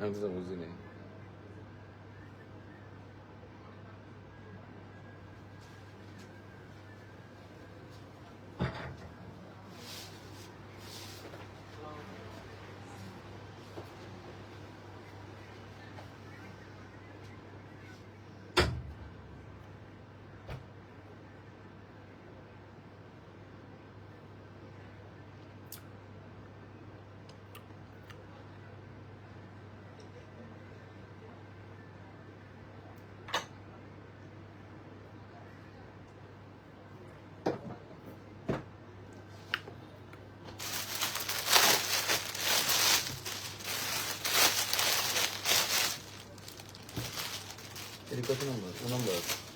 আমি তো বুঝিনি এটি কত নম্বর ও নম্বর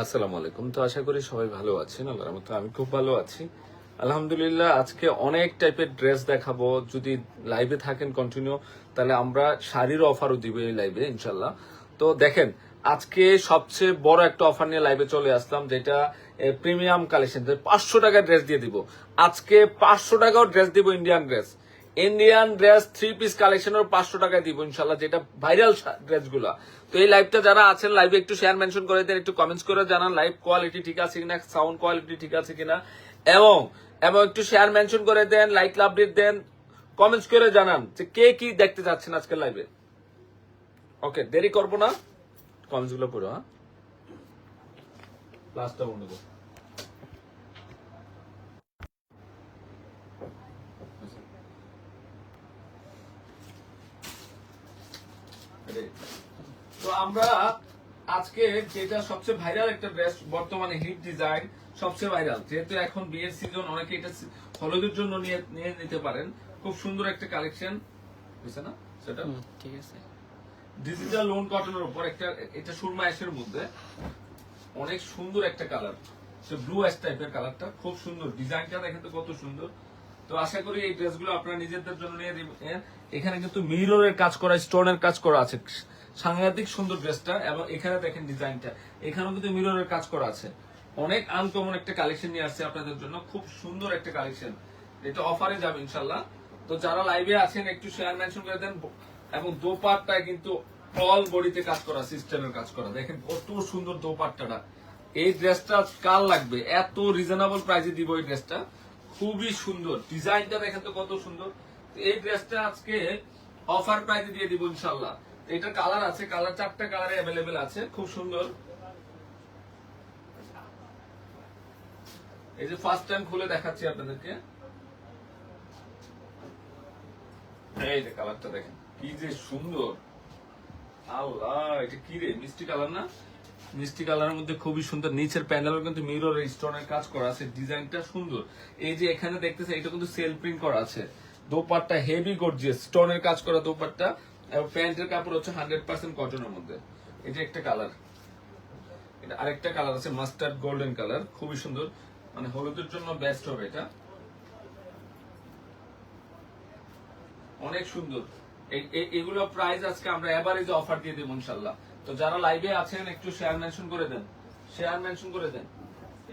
আসসালামু আলাইকুম। তো আশা করি সবাই ভালো আছেন, আল্লাহর মতো আমি খুব ভালো আছি। আলহামদুলিল্লাহ, আজকে অনেক টাইপের ড্রেস দেখাবো। যদি লাইভে থাকেন কন্টিনিউ তাহলে আমরা শাড়ির অফারও দিব এই লাইভে ইনশাল্লাহ তো দেখেন, আজকে সবচেয়ে বড় একটা অফার নিয়ে লাইভে চলে আসলাম, যেটা প্রিমিয়াম কালেকশন পাঁচশো টাকার ড্রেস দিয়ে দিব। আজকে পাঁচশো টাকাও ড্রেস দিব Indian dress Indian dress three piece কালেকশনের পাঁচশো টাকায় দিব, ইনশাল্লাহ, যেটা ভাইরাল ড্রেসগুলা তো এই লাইভটা যারা আছেন লাইভে একটু শেয়ার মেনশন করে দেন, একটু কমেন্টস করে জানান লাইভ কোয়ালিটি ঠিক আছে কিনা সাউন্ড কোয়ালিটি ঠিক আছে কিনা। এবং এবং একটু শেয়ার মেনশন করে দেন লাইক লাভ দেন কমেন্টস করে জানান যে কে কি দেখতে যাচ্ছেন আজকের লাইভে ওকে দেরি করব না। কমেন্টসগুলো পড়ো হ্যাঁ? লাস্টটা বন্ধ তো আমরা আজকে যেটা সবচেয়ে ভাইরাল একটা ড্রেস বর্তমানে হিট ডিজাইন সবচেয়ে ভাইরাল যেহেতু এখন বিয়ের সিজন অনেকে এটা হলুদের জন্য নিয়ে নিয়ে নিতে পারেন। খুব সুন্দর একটা কালেকশন বুঝছে না? সেটা? ঠিক আছে। ডিজিটাল লোন কটনের উপর একটা এটা সুরমা অ্যাশের মধ্যে অনেক সুন্দর একটা কালার সে ব্লু অ্যাশ টাইপের কালারটা খুব সুন্দর। ডিজাইনটা দেখেন তো কত সুন্দর। তো আশা করি এই ড্রেসগুলো আপনারা নিজেদের জন্য নিয়ে এখানে কিন্তু মিররের কাজ করা, স্টোনের কাজ করা আছে। সাংঘাতিক সুন্দর ড্রেসটা এবং এখানে দেখেন ডিজাইনটা। এখানেও কিন্তু মিররের কাজ করা আছে। অনেক আনকমন একটা কালেকশন নিয়ে আসছে আপনাদের জন্য। খুব সুন্দর একটা কালেকশন এটা অফারে যাবে ইনশাল্লাহ তো যারা লাইভে আছেন, একটু শেয়ার মেনশন করে দেন। এবং দোপাট্টায় কিন্তু অল বডিতে কাজ করা সিস্টেমের কাজ করা। দেখেন কত সুন্দর দোপাট্টাটা। এই ড্রেসটা কাল লাগবে? এত রিজনেবল প্রাইসে দিব এই ড্রেসটা খুবই সুন্দর। ডিজাইনটা দেখেন তো কত সুন্দর। এই ড্রেসটা আজকে অফার প্রাইসে দিয়ে দিব ইনশাল্লাহ তো এটার কালার আছে কালার চারটা কালারে অ্যাভেলেবেল আছে, খুব সুন্দর। এই যে ফার্স্ট টাইম খুলে দেখাচ্ছি আপনাদেরকে। এই যে কালারটা দেখেন, কি যে সুন্দর। আল্লাহ, এটা কি রে? মিষ্টি কালার না? মিষ্টি কালারের মধ্যে খুবই সুন্দর। নিচের প্যানেলও কিন্তু মিরর স্টোনের কাজ করা আছে। ডিজাইনটা সুন্দর। এই যে এখানে দেখতেছে এটা কিন্তু সেল প্রিন্ট করা আছে। দোপাট্টা হেভি গর্জিয়াস স্টোনের কাজ করা দোপাট্টা। এবং প্যান্টের কাপড় হচ্ছে হান্ড্রেড পার্সেন্ট কটনের মধ্যে। এটা একটা কালার এটা আরেকটা কালার আছে মাস্টার্ড গোল্ডেন কালার খুবই সুন্দর। মানে হলুদের জন্য বেস্ট হবে এটা। অনেক সুন্দর। এই- এই- এগুলো প্রাইস আজকে আমরা এভারেজ অফার দিয়ে দেবো ইনশাল্লাহ। তো যারা লাইভে আছেন, একটু শেয়ার মেনশন করে দেন। শেয়ার মেনশন করে দেন।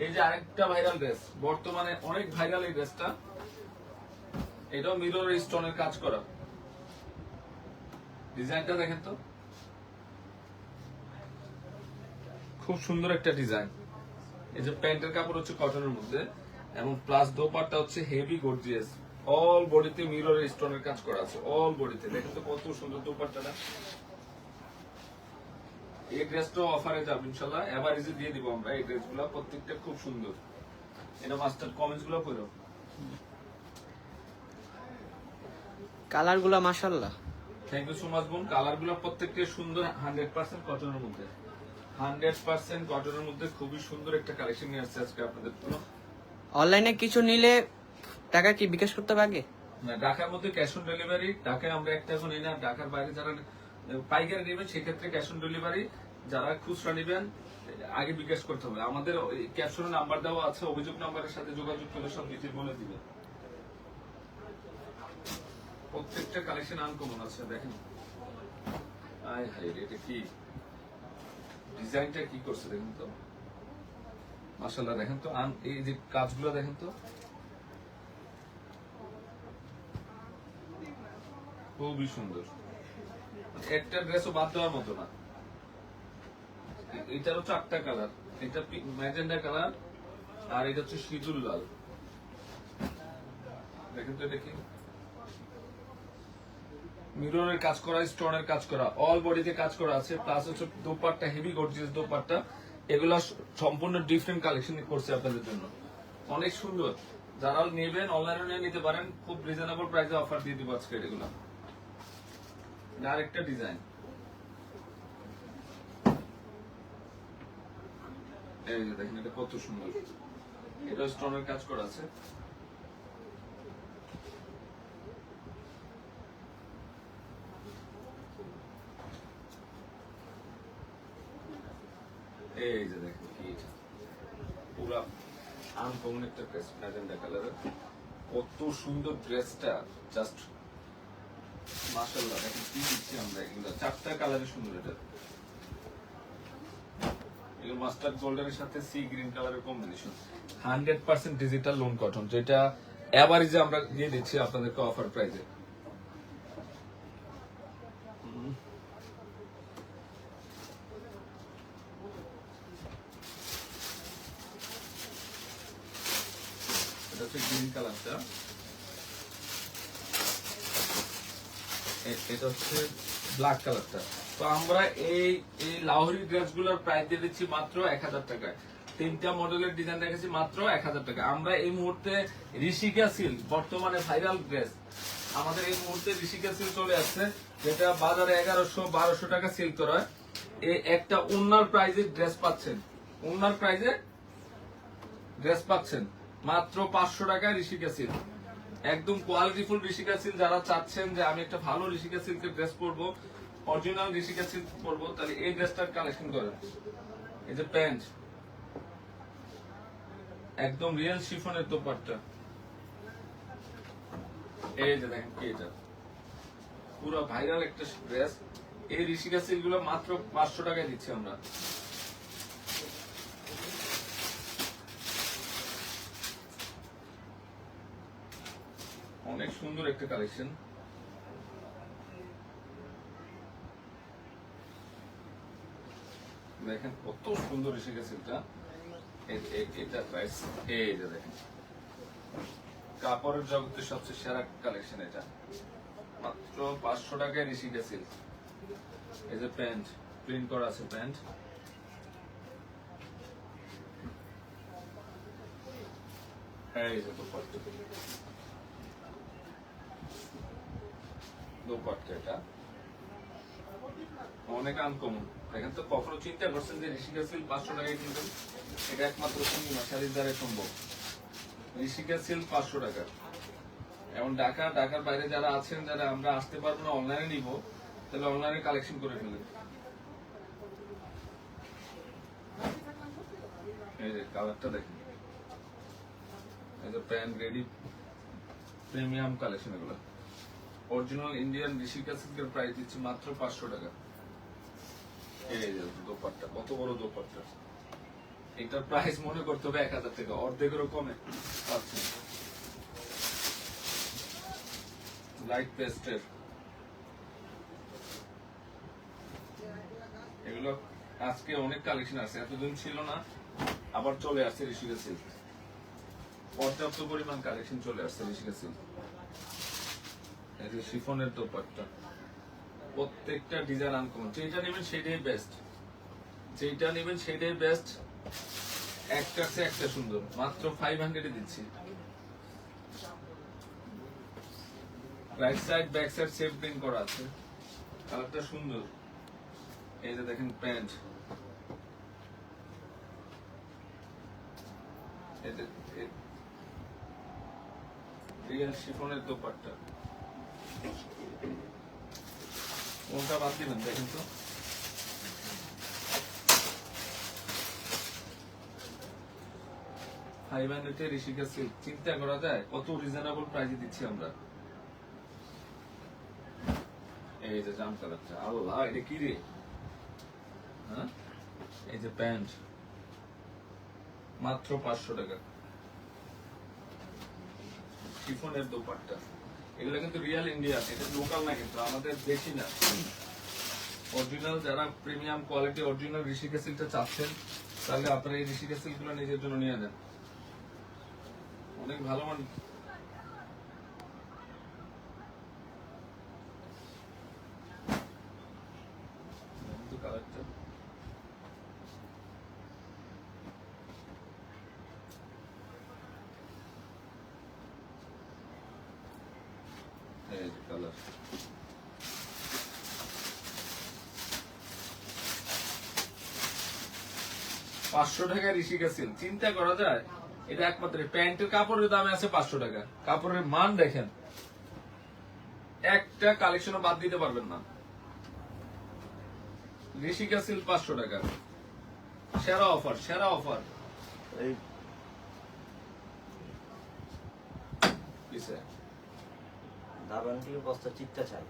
এই যে আরেকটা ভাইরাল ড্রেস বর্তমানে অনেক ভাইরাল এই ড্রেসটা এটাও মিরর স্টোনের কাজ করা। ডিজাইনটা দেখেন তো। খুব সুন্দর একটা ডিজাইন এই যে প্যান্টের কাপড় হচ্ছে কটনের মধ্যে এবং প্লাস দোপারটা হচ্ছে হেভি গর্জিয়াস অল বডিতে মিরর স্টোনের কাজ করা আছে। অল বডিতে দেখেন তো কত সুন্দর দোপারটাটা এই ড্রেসটা অফারে যাবে ইনশাল্লাহ এবার ইজি দিয়ে দিব আমরা এই ড্রেসগুলো প্রত্যেকটা খুব সুন্দর। এটা মাস্টার কমেন্টসগুলো পড়ো। কালারগুলা মাসাল্লাহ থ্যাংক ইউ সো মাচ বোন। কালারগুলো প্রত্যেকটা সুন্দর হান্ড্রেড পার্সেন্ট কটনের মধ্যে। হান্ড্রেড পার্সেন্ট কটনের মধ্যে খুবই সুন্দর একটা কালেকশন নিয়ে আসছে আজকে আপনাদের জন্য। অনলাইনে কিছু নিলে টাকা কি বিকাশ করতে হবে আগে? না, ঢাকার মধ্যে ক্যাশ অন ডেলিভারি ঢাকায় আমরা একটা এখন না ঢাকার বাইরে যারা পাইকারি নেবেন, সেক্ষেত্রে ক্যাশ অন ডেলিভারি যারা খুচরা নেবেন, আগে বিকাশ করতে হবে। আমাদের ক্যাপশনে নাম্বার দেওয়া আছে, অভিযোগ নাম্বারের সাথে যোগাযোগ করে সব ডিটেল বলে দিবে। প্রত্যেকটা কালেকশন আনকমন আছে, দেখেন। আয় হাই এটা কি? ডিজাইনটা কি করছে দেখেন তো? মাশাল্লাহ দেখেন তো এই যে কাজগুলো দেখেন তো। খুবই সুন্দর। একটা ড্রেসও বাদ দেওয়ার মতো না। এ- এটারও চারটা কালার এটা ম্যাজেন্ডা কালার আর এটা হচ্ছে সিঁদুর লাল। দেখেন তো দেখি মিররের কাজ করা স্টোনের কাজ করা অল বডিতে কাজ করা আছে প্লাস হচ্ছে দোপাট্টা হেভি গর্জিয়াস দোপাট্টা। এগুলো সম্পূর্ণ ডিফারেন্ট কালেকশন করছে আপনাদের জন্য। অনেক সুন্দর। যারা নেবেন অনলাইনে নিতে পারেন, খুব রিজনেবল প্রাইসে অফার দিয়ে দিব আজকে এগুলো। আরেকটা ডিজাইন। এই যে দেখেন, এটা কত সুন্দর। এটা স্টোনের কাজ করা আছে। এই যে দেখেন কি পুরা আনকমন একটা ড্রেস ম্যাজেন্ডা কালারের। কত সুন্দর ড্রেসটা জাস্ট আমরা চারটা সুন্দর এটা। সাথে C combination hundred percent digital lawn cotton যেটা এভারেজে আমরা দিয়ে দিচ্ছি আপনাদেরকে অফার প্রাইজে এটা হচ্ছে গ্রিন কালারটা এ- এটা হচ্ছে ব্ল্যাক কালারটা তো আমরা এই এই লাহোরি ড্রেসগুলোর প্রাইস দিয়ে দিচ্ছি মাত্র এক হাজার টাকায়। তিনটা মডেলের ডিজাইন মাত্র এক হাজার টাকা আমরা এই মুহূর্তে ঋষিকা বর্তমানে ভাইরাল ড্রেস আমাদের এই মুহূর্তে ঋষিকা চলে আসছে, যেটা বাজারে এগারোশো, বারোশো টাকা সিল্ক করা এই একটা উন্নার প্রাইজে ড্রেস পাচ্ছেন। উন্নার প্রাইজে ড্রেস পাচ্ছেন। মাত্র পাঁচশো টাকায় ঋষিকা সিল্ক একদম কোয়ালিটিফুল ঋষিকা সিল্ক যারা চাচ্ছেন যে আমি একটা ভালো ঋষিকা সিল্কের ড্রেস পরবো অরিজিনাল ঋষিকা সিল্ক পরবো, তাহলে এই ড্রেসটার কালেকশন করেন। এই যে প্যান্ট একদম রিয়েল শিফনের দোপাট্টা। এই যে দেখেন কি এটা? পুরো ভাইরাল একটা ড্রেস এই ঋষিকা সিল্কগুলো মাত্র পাঁচশো টাকায় দিচ্ছি আমরা। অনেক সুন্দর একটা কালেকশন দেখেন কত সুন্দর এসে গেছে দেখেন। কাপড়ের জগতের সবচেয়ে সেরা কালেকশন এটা। মাত্র পাঁচশো টাকায় ঋষিকা সিল্ক এই যে প্যান্ট প্রিন্ট করা আছে প্যান্ট। এই যে দোপাট্টা ঢাকা, ঢাকার বাইরে যারা আছেন, যারা আমরা আসতে পারব না অনলাইনে নিব, তাহলে অনলাইনে কালেকশন করে ফেলেন এই যে কালারটা দেখেন। এই যে প্যান্ট রেডি প্রিমিয়াম কালেকশন এগুলো। অরিজিনাল ইন্ডিয়ান ঋষিকা সিল্কের প্রাইস দিচ্ছে মাত্র পাঁচশো টাকা। এই কত বড় দোপাট্টা। এটার প্রাইস মনে করতে হবে এক হাজার টাকা, অর্ধেকেরও কমে। পাচ্ছেন লাইট পেস্টের এগুলো আজকে অনেক কালেকশন আছে, এতদিন ছিল না, আবার চলে আসছে ঋষিকা সিল্ক পর্যাপ্ত পরিমাণ কালেকশন চলে আসছে ঋষিকা সিল্ক এই যে শিফনের দোপাট্টা। প্রত্যেকটা ডিজাইন আনকমন যেটা নেবেন সেটাই বেস্ট যেটা নেবেন সেটাই বেস্ট একটা আছে, একটা সুন্দর। মাত্র ফাইভ হান্ড্রেডে দিচ্ছি। Right side back side self print করা আছে। কালারটা সুন্দর। এই যে দেখেন প্যান্ট রিয়েল শিফনের দোপাট্টা। কোনটা বাদ দিবেন ফাইভ হান্ড্রেডে চিন্তা করা যায় কত রিজনেবল প্রাইসে দিচ্ছি আমরা এই যে জাম কালারটা আল্লাহ এটা কি রে হ্যাঁ এই যে প্যান্ট মাত্র পাঁচশো টাকা শিফনের দোপাট্টা এগুলো কিন্তু রিয়েল ইন্ডিয়ান এটা লোকাল না কিন্তু, আমাদের দেশি না। অরিজিনাল যারা প্রিমিয়াম কোয়ালিটি অরিজিনাল ঋষিকা সিল্কটা চাচ্ছেন, তাহলে আপনারা এই ঋষিকা সিল্কগুলো নিজের জন্য নিয়ে যান। অনেক ভালো মান কিন্তু কালারটা এই যে কালার পাঁচশো টাকা ঋষিকা সিল চিন্তা করা যায় এটা একমাত্র প্যান্টের কাপড়ের দামে আছে পাঁচশো টাকা। কাপড়ের মান দেখেন একটা কালেকশনও বাদ দিতে পারবেন না। ঋষিকা সিল পাঁচশো টাকা। সেরা অফার সেরা অফার। এই কিসে দাবান থেকে বস্তা চিত্তা চাই।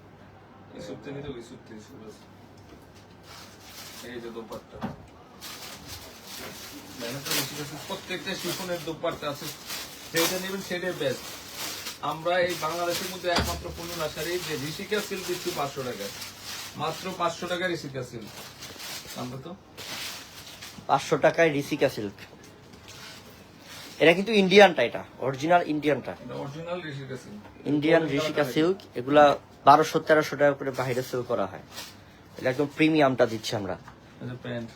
ইসুপতে নিতে এই যে দোপাট্টা। প্রত্যেকটা শিফনের দোপাট্টা আছে। নেবেন সেটাই বেস্ট আমরা এই বাংলাদেশের মধ্যে একমাত্র পূর্ণ নার্সারি যে ঋষিকা সিল্ক দিচ্ছি পাঁচশো টাকা মাত্র পাঁচশো টাকা ঋষিকা সিল্ক আমরা তো? পাঁচশো টাকায় রিসিকা সিল্ক এটা কিন্তু ইন্ডিয়ানটা এটা original ইন্ডিয়ানটা। Original Rishika silk Indian Rishika silk এগুলা বারোশো তেরোশো টাকা করে বাইরে সেল করা হয়। এটা একদম প্রিমিয়ামটা দিচ্ছি আমরা। প্যান্ট।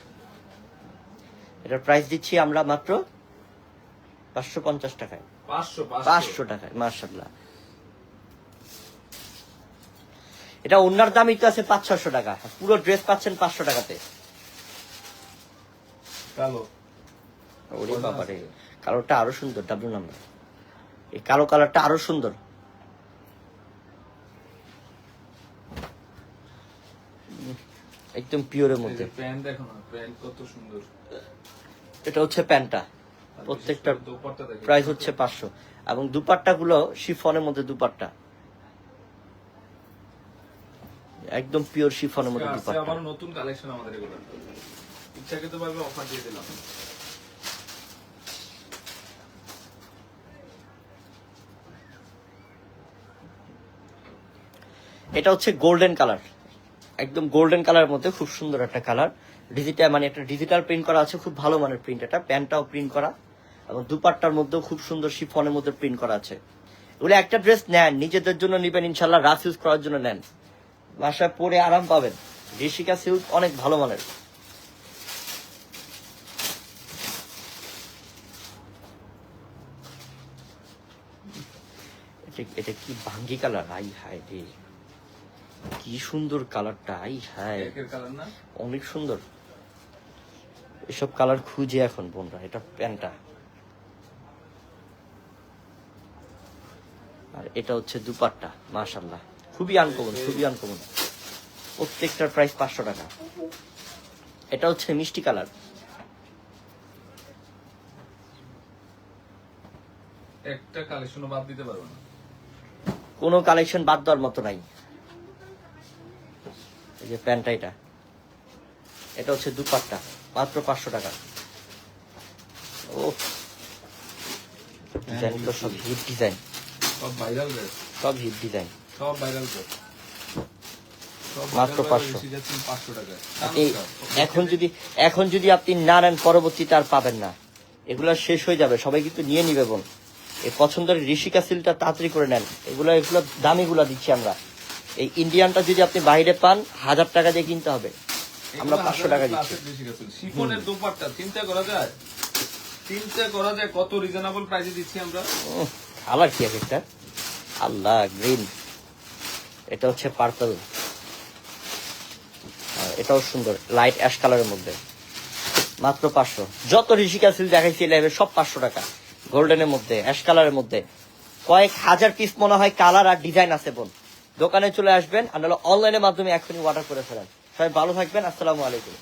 এটার প্রাইস দিচ্ছি আমরা মাত্র পাঁচশো পঞ্চাশ টাকায়। পাঁচশো টাকায় মার্শাল্লাহ এটা অন্যার দামই তো আছে পাঁচ ছশো টাকা। পুরো ড্রেস পাচ্ছেন পাঁচশো টাকাতে। কালো। ওরে বাবারে কালোটা আরও সুন্দর ডাবল নাম্বার এই কালো কালারটা আরও সুন্দর। একদম পিওরের মধ্যে। প্যান্ট দেখো না প্যান্ট কত সুন্দর। এটা হচ্ছে প্যান্টটা প্রত্যেকটা প্রাইস হচ্ছে পাঁচশো। এবং দুপাট্টা গুলো শিফনের মধ্যে দুপাট্টা। একদম পিওর শিফনের মধ্যে আছে দুপাট্টা। আবার নতুন কালেকশন আমাদের এগুলো। ইচ্ছাকৃত ভাবে অফার দিয়ে দিলাম। এটা হচ্ছে গোল্ডেন কালার একদম গোল্ডেন কালারের মধ্যে খুব সুন্দর একটা কালার ডিজিটাল মানে একটা ডিজিটাল প্রিন্ট করা আছে, খুব ভালো মানের প্রিন্ট এটা। প্যান্টটাও প্রিন্ট করা। এবং দুপাট্টার মধ্যেও খুব সুন্দর শিফনের মধ্যে প্রিন্ট করা আছে। এগুলো একটা ড্রেস নেন, নিজেদের জন্য নিবেন ইনশাল্লাহ রাফ ইউজ করার জন্য নেন। বাসায় পরে আরাম পাবেন। ঋষিকা সিল্ক অনেক ভালো মানের। এটা কি ভাঙ্গি কালার আই হাই রে। কি সুন্দর কালারটা আই হায়। অনেক সুন্দর। এসব কালার খুঁজে এখন বোনরা এটা প্যান্টটা। আর এটা হচ্ছে দুপাট্টা মাশাল্লাহ খুবই আনকমন খুবই আনকমন প্রত্যেকটার প্রাইস পাঁচশো টাকা। এটা হচ্ছে মিষ্টি কালার। একটা কালেকশনও বাদ দিতে পারব না। কোনো কালেকশন বাদ দেওয়ার মতো নাই। এই যে প্যান্টটা এটা। এটা হচ্ছে দুপাট্টা মাত্র পাঁচশো টাকা। ও সব হিট ডিজাইন সব ভাইরাল সব হিট ডিজাইন সব ভাইরাল ড্রেস সব মাত্র hotel 500 বেশি যাচ্ছেন 500 টাকায়। আপনি চমৎকার। এখন যদি এখন যদি আপনি না নেন পরবর্তীতে আর পাবেন না। এগুলা শেষ হয়ে যাবে। সবাই কিন্তু নিয়ে নিবে বোন। এই পছন্দের ঋষিকা সিলটা তাড়াতাড়ি করে নেন। এগুলো এগুলো দামিগুলা দিচ্ছি আমরা। এই ইন্ডিয়ানটা যদি আপনি বাইরে পান হাজার টাকা দিয়ে কিনতে হবে। আমরা পাঁচশো টাকা দিচ্ছি। শিফনের দোপাট্টা চিন্তা করা যায়? চিন্তা করা যায় কত রিজনেবল প্রাইসে দিচ্ছি আমরা? কালার কি এক একটা? আল্লাহ গ্রিন। এটা হচ্ছে পার্পল এটাও সুন্দর লাইট অ্যাশ কালারের মধ্যে। মাত্র পাঁচশো। যত ঋষিকা সিল দেখাইছি লাইভে সব পাঁচশো টাকা। গোল্ডেনের মধ্যে অ্যাশ কালারের মধ্যে। কয়েক হাজার পিস মনে হয় কালার আর ডিজাইন আছে বোন। দোকানে চলে আসবেন নাহলে অনলাইনের মাধ্যমে এখনই অর্ডার করে ফেলেন। সবাই ভালো থাকবেন, আসসালামু আলাইকুম।